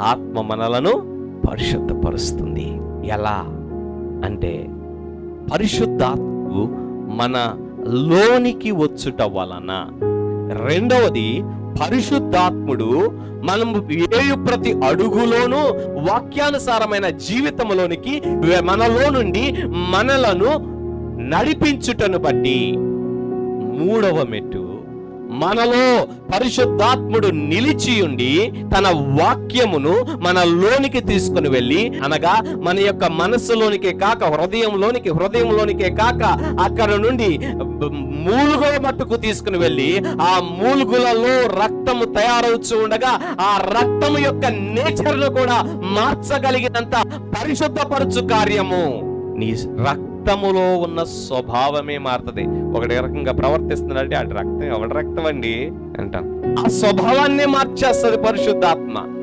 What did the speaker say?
ఆత్మ మనలను పరిశుద్ధపరుస్తుంది. ఎలా? అంటే పరిశుద్ధాత్మకు మన లోనికి వచ్చుట వలన. రెండవది పరిశుద్ధాత్ముడు మనం ఏయు ప్రతి అడుగులోనూ వాక్యానుసారమైన జీవితంలోనికి మనలో నుండి మనలను నడిపించుటను బట్టి మూడవ మెట్టు మనలో పరిశుద్ధాత్ముడు నిలిచి ఉండి తన వాక్యమును మనలోనికి తీసుకుని వెళ్ళి అనగా మన యొక్క మనస్సులోనికే కాక హృదయంలోనికి హృదయంలోనికే కాక అక్కడ నుండి మూలుగుల మట్టుకు తీసుకుని వెళ్ళి ఆ మూలుగులలో రక్తము తయారవుతూ ఉండగా ఆ రక్తము యొక్క నేచర్ను కూడా మార్చగలిగినంత పరిశుద్ధపరచు కార్యము. నీ రక్తములో ఉన్న స్వభావమే మారుతుంది. ఒకటి రకంగా ప్రవర్తిస్తున్నాడంటే అటు రక్తం ఎవడి రక్తం అండి? అంటాను. ఆ స్వభావాన్నే మార్చేస్తుంది పరిశుద్ధాత్మ.